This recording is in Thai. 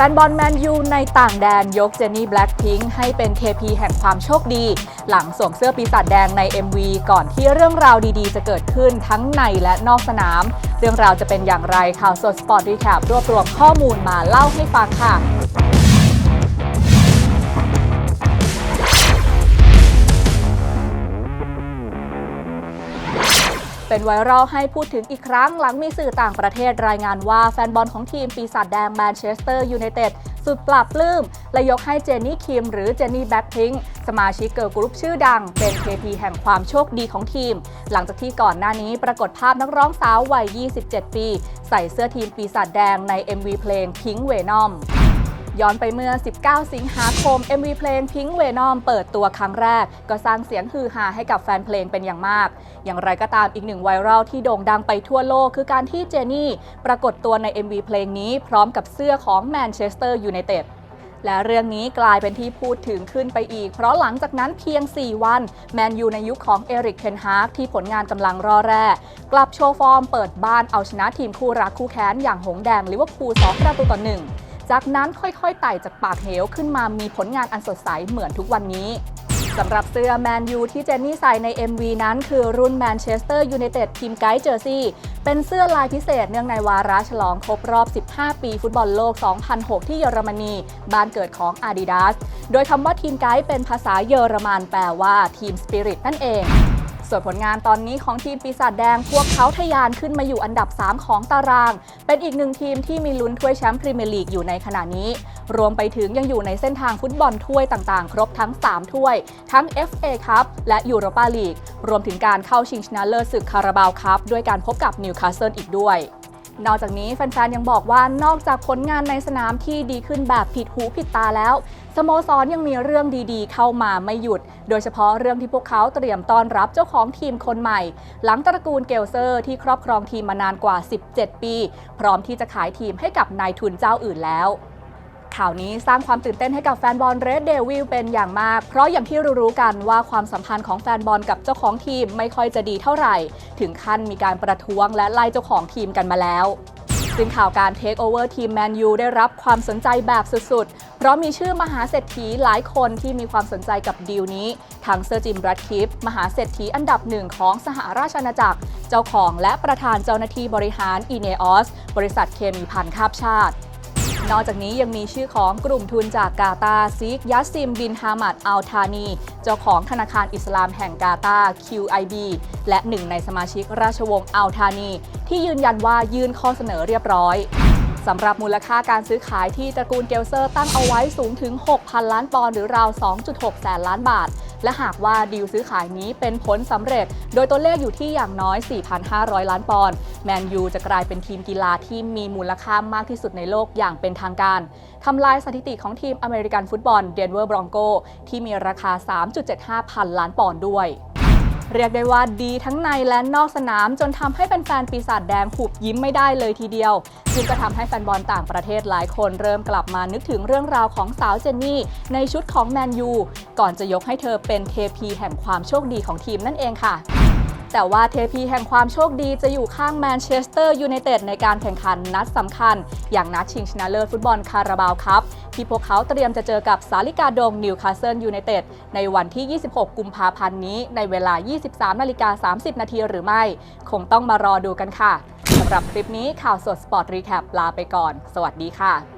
แฟนบอลแมนยูในต่างแดนยกเจนนี่แบล็คพิงค์ให้เป็นเทพีแห่งความโชคดี หลังสวมเสื้อปีศาจแดงใน MV ก่อนที่เรื่องราวดีๆ จะเกิดขึ้นทั้งในและนอกสนาม เรื่องราวจะเป็นอย่างไรข่าวสดสปอร์ตรีแคปรวบรวมข้อมูลมาเล่าให้ฟังค่ะ เป็นไวรัลให้พูดถึงอีกครั้งหลังมีสื่อต่างประเทศรายงานว่าแฟนบอลของทีมปีศาจแดงแมนเชสเตอร์ยูไนเต็ดสุดปราบปลื้ม และยกให้เจนนี่คิมหรือเจนนี่แบ็คพิงค์สมาชิกเกิร์ลกรุ๊ปชื่อดัง เป็น KP แห่งความโชคดีของทีม หลังจากที่ก่อนหน้านี้ปรากฏภาพนักร้องสาววัย 27 ปี ใส่เสื้อทีมปีศาจแดงใน MV เพลง Pink Venom ย้อนไปเมื่อ 19 สิงหาคม MV เพลง Pink Venom เปิดตัวครั้งแรก ก็สร้างเสียงฮือฮาให้กับแฟนเพลงเป็นอย่างมาก อย่างไรก็ตามอีกหนึ่งไวรัลที่โด่งดังไปทั่วโลก คือการที่เจนี่ปรากฏตัวใน MV เพลงนี้พร้อมกับเสื้อของแมนเชสเตอร์ยูไนเต็ดและเรื่องนี้กลายเป็นที่พูดถึงขึ้นไปอีก เพราะหลังจากนั้นเพียง 4 วัน แมนยูในยุคของเอริกเทนฮากที่ผลงานกำลังรอแร่ กลับโชว์ฟอร์มเปิดบ้านเอาชนะทีมคู่รักคู่แค้นอย่างหงแดงลิเวอร์พูล2ประตูต่อหนึ่ง จากนั้นค่อยๆไต่จากปากเหวขึ้นมามีผลงานอันสดใสเหมือนทุกวันนี้สำหรับเสื้อแมนยูที่เจนนี่ใส่ใน MV นั้นคือรุ่นแมนเชสเตอร์ยูไนเต็ดทีมไกด์เจอร์ซีเป็นเสื้อลายพิเศษเนื่องในวาระฉลองครบรอบ 15 ปีฟุตบอลโลก 2006 ที่เยอรมนี บ้านเกิดของ Adidas โดยคำว่าทีมไกด์เป็นภาษาเยอรมันแปลว่าทีมสปิริตนั่นเอง ส่วนผลงานตอนนี้ของทีมปีศาจแดงพวกเขาทะยานขึ้นมาอยู่อันดับ 3 ของตาราง เป็นอีกหนึ่งทีมที่มีลุ้นถ้วยแชมป์พรีเมียร์ลีกอยู่ในขณะนี้ รวมไปถึงยังอยู่ในเส้นทางฟุตบอลถ้วยต่างๆ ครบทั้ง 3 ถ้วย ทั้ง FA คัพและยูโรปาลีกรวมถึงการเข้าชิงชนะเลิศศึกคาราบาวคัพด้วยการพบกับนิวคาสเซิลอีกด้วย นอกจากนี้แฟนๆ ยังบอกว่านอกจากผลงานในสนามที่ดีขึ้นแบบผิดหูผิดตาแล้ว สโมสรยังมีเรื่องดีๆ เข้ามาไม่หยุด โดยเฉพาะเรื่องที่พวกเขาเตรียมต้อนรับเจ้าของทีมคนใหม่ หลังตระกูลเกลเซอร์ที่ครอบครองทีมมานานกว่า 17 ปี พร้อมที่จะขายทีมให้กับนายทุนเจ้าอื่นแล้ว ข่าวนี้สร้างความตื่นเต้นให้กับแฟนบอลเรดเดวิลเป็นอย่างมาก เพราะอย่างที่รู้ๆกันว่าความสัมพันธ์ของแฟนบอลกับเจ้าของทีมไม่ค่อยจะดีเท่าไหร่ ถึงขั้นมีการประท้วงและไล่เจ้าของทีมกันมาแล้วซึ่งข่าวการเทคโอเวอร์ทีมแมนยูได้รับความสนใจแบบสุดๆ เพราะมีชื่อมหาเศรษฐีหลายคนที่มีความสนใจกับดีลนี้ ทั้งเซอร์จิมแบรดคิฟมหาเศรษฐีอันดับหนึ่งของสหราชอาณาจักร เจ้าของและประธานเจ้าหน้าที่บริหารอีเนออส บริษัทเคมีพันธ์ข้ามชาติ นอกจากนี้ยังมีชื่อของกลุ่มทุนจากกาตาซิกยัสซิมบินฮามัดอัลทานี เจ้าของธนาคารอิสลามแห่งกาตา QIB และหนึ่งในสมาชิกราชวงศ์อัลทานี ที่ยืนยันว่ายื่นข้อเสนอเรียบร้อยสำหรับมูลค่าการซื้อขายที่ตระกูลเกลเซอร์ตั้งเอาไว้สูงถึง 6,000 ล้านปอนด์หรือราว 2.6 แสนล้านบาท และหากว่าดีลซื้อขายนี้เป็นผลสำเร็จ โดยตัวเลขอยู่ที่อย่างน้อย 4,500 ล้านปอนด์แมนยูจะกลายเป็นทีมกีฬาที่มีมูลค่ามากที่สุดในโลกอย่างเป็นทางการทำลายสถิติของทีมอเมริกันฟุตบอลเดนเวอร์บรองโกที่มีราคา 3.75 พันล้านปอนด์ด้วย เรียกได้ว่าดีทั้งในและนอกสนาม จนทำให้แฟนๆปีศาจแดงหุบยิ้มไม่ได้เลยทีเดียว ซึ่งก็ทำให้แฟนบอลต่างประเทศหลายคนเริ่มกลับมานึกถึงเรื่องราวของสาวเจนนี่ในชุดของแมนยูก่อนจะยกให้เธอเป็นเทพีแห่งความโชคดีของทีมนั่นเองค่ะ แต่ว่าเทพีแห่งความโชคดีจะอยู่ข้างแมนเชสเตอร์ยูไนเต็ดในการแข่งขันนัดสำคัญ อย่างนัดชิงชนะเลิศฟุตบอลคาราบาวคัพที่พวกเขาเตรียมจะเจอกับสาลิกาดงนิวคาสเซิลยูไนเต็ดในวันที่ 26 กุมภาพันธ์นี้ ในเวลา 23นาฬิกา30 นาทีหรือไม่ คงต้องมารอดูกันค่ะสำหรับคลิปนี้ข่าวสดสปอร์ตรีแคปลาไปก่อน สวัสดีค่ะ